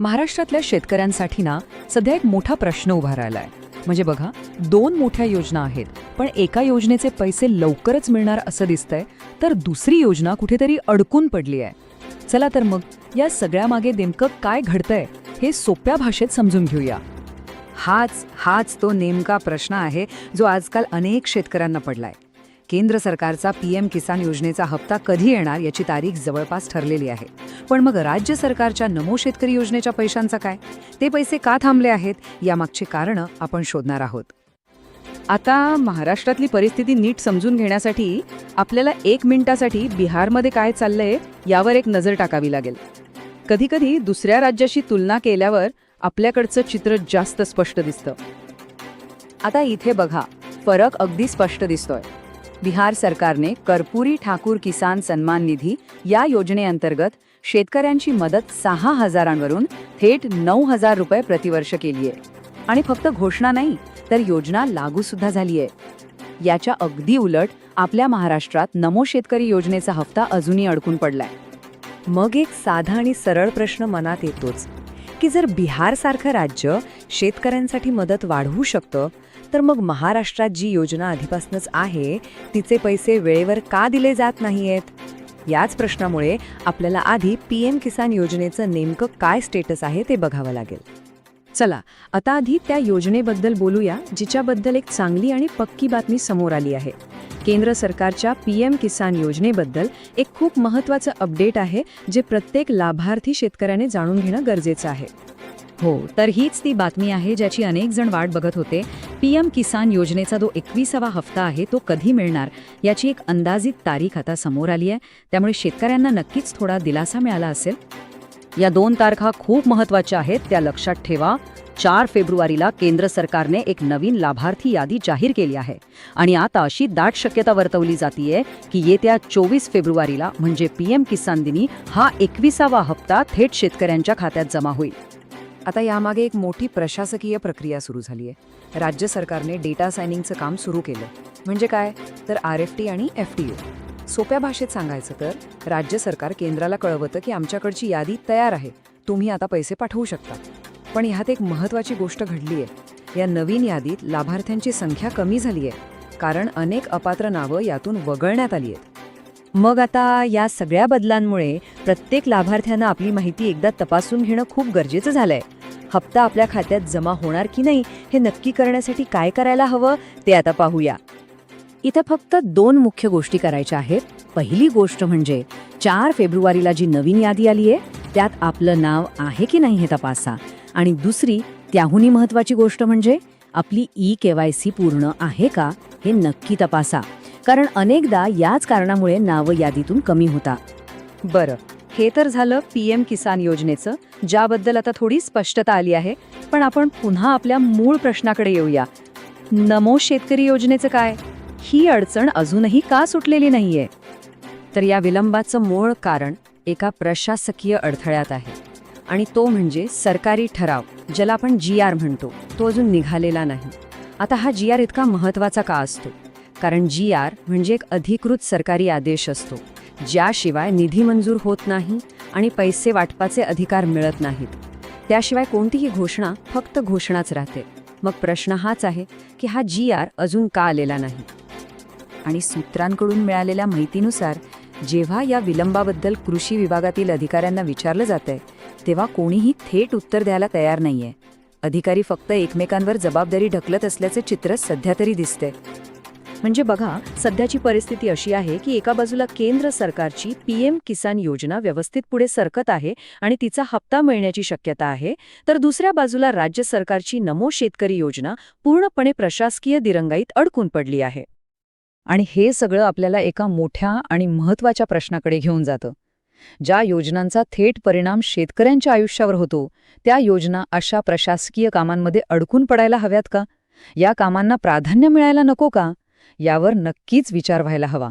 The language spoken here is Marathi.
महाराष्ट्रातल्या शेतकऱ्यांसाठी ना सध्या एक मोठा प्रश्न उभा राहिला आहे म्हणजे बघा दोन मोठ्या योजना आहेत पण एका योजनेचे पैसे लवकरच मिळणार असं दिसतंय तर दुसरी योजना कुठेतरी अडकून पडली आहे. चला तर मग या सगळ्यामागे नेमकं काय घडतंय हे सोप्या भाषेत समजून घेऊया. हाच हाच तो नेमका प्रश्न आहे जो आजकाल अनेक शेतकऱ्यांना पडलाय. केंद्र सरकारचा पीएम किसान योजनेचा हप्ता कधी येणार याची तारीख जवळपास ठरलेली आहे. पण मग राज्य सरकारच्या नमो शेतकरी योजनेच्या पैशांचा काय? ते पैसे का थांबले आहेत? यामागची कारणं आपण शोधणार आहोत. आता महाराष्ट्रातली परिस्थिती नीट समजून घेण्यासाठी आपल्याला एक मिनिटासाठी बिहारमध्ये काय चाललंय यावर एक नजर टाकावी लागेल. कधीकधी दुसऱ्या राज्याशी तुलना केल्यावर आपल्याकडचं चित्र जास्त स्पष्ट दिसतं. आता इथे बघा फरक अगदी स्पष्ट दिसतोय. बिहार सरकारने कर्पुरी ठाकूर किसान सन्मान निधी या योजनेअंतर्गत शेतकऱ्यांची मदत सहा हजारांवरून थेट नऊ हजार रुपये प्रतिवर्ष केली आहे आणि फक्त घोषणा नाही तर योजना लागू सुद्धा झाली आहे याच्या अगदी उलट आपल्या महाराष्ट्रात नमो शेतकरी योजनेचा हप्ता अजूनही अडकून पडलाय. मग एक साधा आणि सरळ प्रश्न मनात येतोच. की जर बिहारसारखं राज्य शेतकऱ्यांसाठी मदत वाढवू शकतं तर मग महाराष्ट्रात जी योजना आधीपासूनच आहे तिचे पैसे वेळेवर का दिले जात नाहीयेत? याच प्रश्नामुळे आपल्याला आधी पी एम किसान योजनेचं नेमकं काय स्टेटस आहे ते बघावं लागेल. चला आता आधी त्या योजनेबद्दल बोलूया जिच्याबद्दल एक चांगली आणि पक्की बातमी समोर आली आहे. केंद्र सरकारच्या पी एम किसान योजनेबद्दल एक खूप महत्त्वाचं अपडेट आहे जे प्रत्येक लाभार्थी शेतकऱ्याने जाणून घेणं गरजेचं आहे. हो तर हीच ती बातमी आहे ज्याची अनेक जण वाट बघत होते. पीएम किसान योजनेचा जो एकविसावा हप्ता आहे तो कधी मिळणार याची एक अंदाजित तारीख आता समोर आली आहे. त्यामुळे शेतकऱ्यांना नक्कीच थोडा दिलासा मिळाला असेल. या दोन तारखा खूप महत्त्वाच्या आहेत त्या लक्षात ठेवा. चार फेब्रुवारीला केंद्र सरकारने एक नवीन लाभार्थी यादी जाहीर केली आहे. आणि आता अशी दाट शक्यता वर्तवली जातीये की येत्या चोवीस फेब्रुवारीला म्हणजे पीएम किसान दिनी हा एकविसावा हप्ता थेट शेतकऱ्यांच्या खात्यात जमा होईल. आता यामागे एक मोठी प्रशासकीय प्रक्रिया सुरू झाली आहे राज्य सरकारने डेटा सायनिंगचं काम सुरू केलं. म्हणजे काय? तर आर एफ टी आणि एफ टी सोप्या भाषेत सांगायचं तर राज्य सरकार केंद्राला कळवतं की आमच्याकडची यादी तयार आहे. तुम्ही आता पैसे पाठवू शकता. पण ह्यात एक महत्त्वाची गोष्ट घडली आहे या नवीन यादीत लाभार्थ्यांची संख्या कमी झाली आहे कारण अनेक अपात्र नावं यातून वगळण्यात आली आहेत मग आता या सगळ्या बदलांमुळे प्रत्येक लाभार्थ्यांना आपली माहिती एकदा तपासून घेणं खूप गरजेचं झालंय. हप्ता आपल्या खात्यात जमा होणार की नाही हे नक्की करण्यासाठी काय करायला हवं ते आता पाहूया. इथं फक्त दोन मुख्य गोष्टी करायच्या आहेत. पहिली गोष्ट म्हणजे चार फेब्रुवारीला जी नवीन यादी आली आहे त्यात आपलं नाव आहे की नाही हे तपासा. आणि दुसरी त्याहूनही महत्वाची गोष्ट म्हणजे आपली ई के वाय सी पूर्ण आहे का हे नक्की तपासा. कारण अनेकदा याच कारणामुळे नाव यादीतून कमी होता. बरं हे तर झालं पी एम किसान योजनेचं ज्याबद्दल आता थोडी स्पष्टता आली आहे पण आपण पुन्हा आपल्या मूळ प्रश्नाकडे येऊया. नमो शेतकरी योजनेचं काय? ही अडचण अजूनही का सुटलेली नाहीये? तर या विलंबाचं मूळ कारण एका प्रशासकीय अडथळ्यात आहे. आणि तो म्हणजे सरकारी ठराव ज्याला आपण जी आर म्हणतो. तो अजून निघालेला नाही. आता हा जी आर इतका महत्त्वाचा का असतो? कारण जी आर म्हणजे एक अधिकृत सरकारी आदेश असतो ज्याशिवाय निधी मंजूर होत नाही आणि पैसे वाटपाचे अधिकार मिळत नाहीत. त्याशिवाय कोणतीही घोषणा फक्त घोषणाच राहते. मग प्रश्न हाच आहे की हा जी आर अजून का आलेला नाही? आणि सूत्रांकडून मिळालेल्या माहितीनुसार जेव्हा या विलंबाबद्दल कृषी विभागातील अधिकाऱ्यांना विचारलं जातंय तेव्हा कोणीही थेट उत्तर द्यायला तयार नाहीये. अधिकारी फक्त एकमेकांवर जबाबदारी ढकलत असल्याचे चित्र सध्या तरी दिसते म्हणजे बघा सध्याची परिस्थिती अशी आहे की एका बाजूला केंद्र सरकारची पीएम किसान योजना व्यवस्थित पुढे सरकत आहे आणि तिचा हप्ता मिळण्याची शक्यता आहे तर दुसऱ्या बाजूला राज्य सरकारची नमो शेतकरी योजना पूर्णपणे प्रशासकीय दिरंगाईत अडकून पडली आहे. आणि हे सगळं आपल्याला एका मोठ्या आणि महत्त्वाच्या प्रश्नाकडे घेऊन जातं. ज्या योजनांचा थेट परिणाम शेतकऱ्यांच्या आयुष्यावर होतो त्या योजना अशा प्रशासकीय कामांमध्ये अडकून पडायला हव्यात का? या कामांना प्राधान्य मिळायला नको का? यावर नक्कीच विचार व्हायला हवा.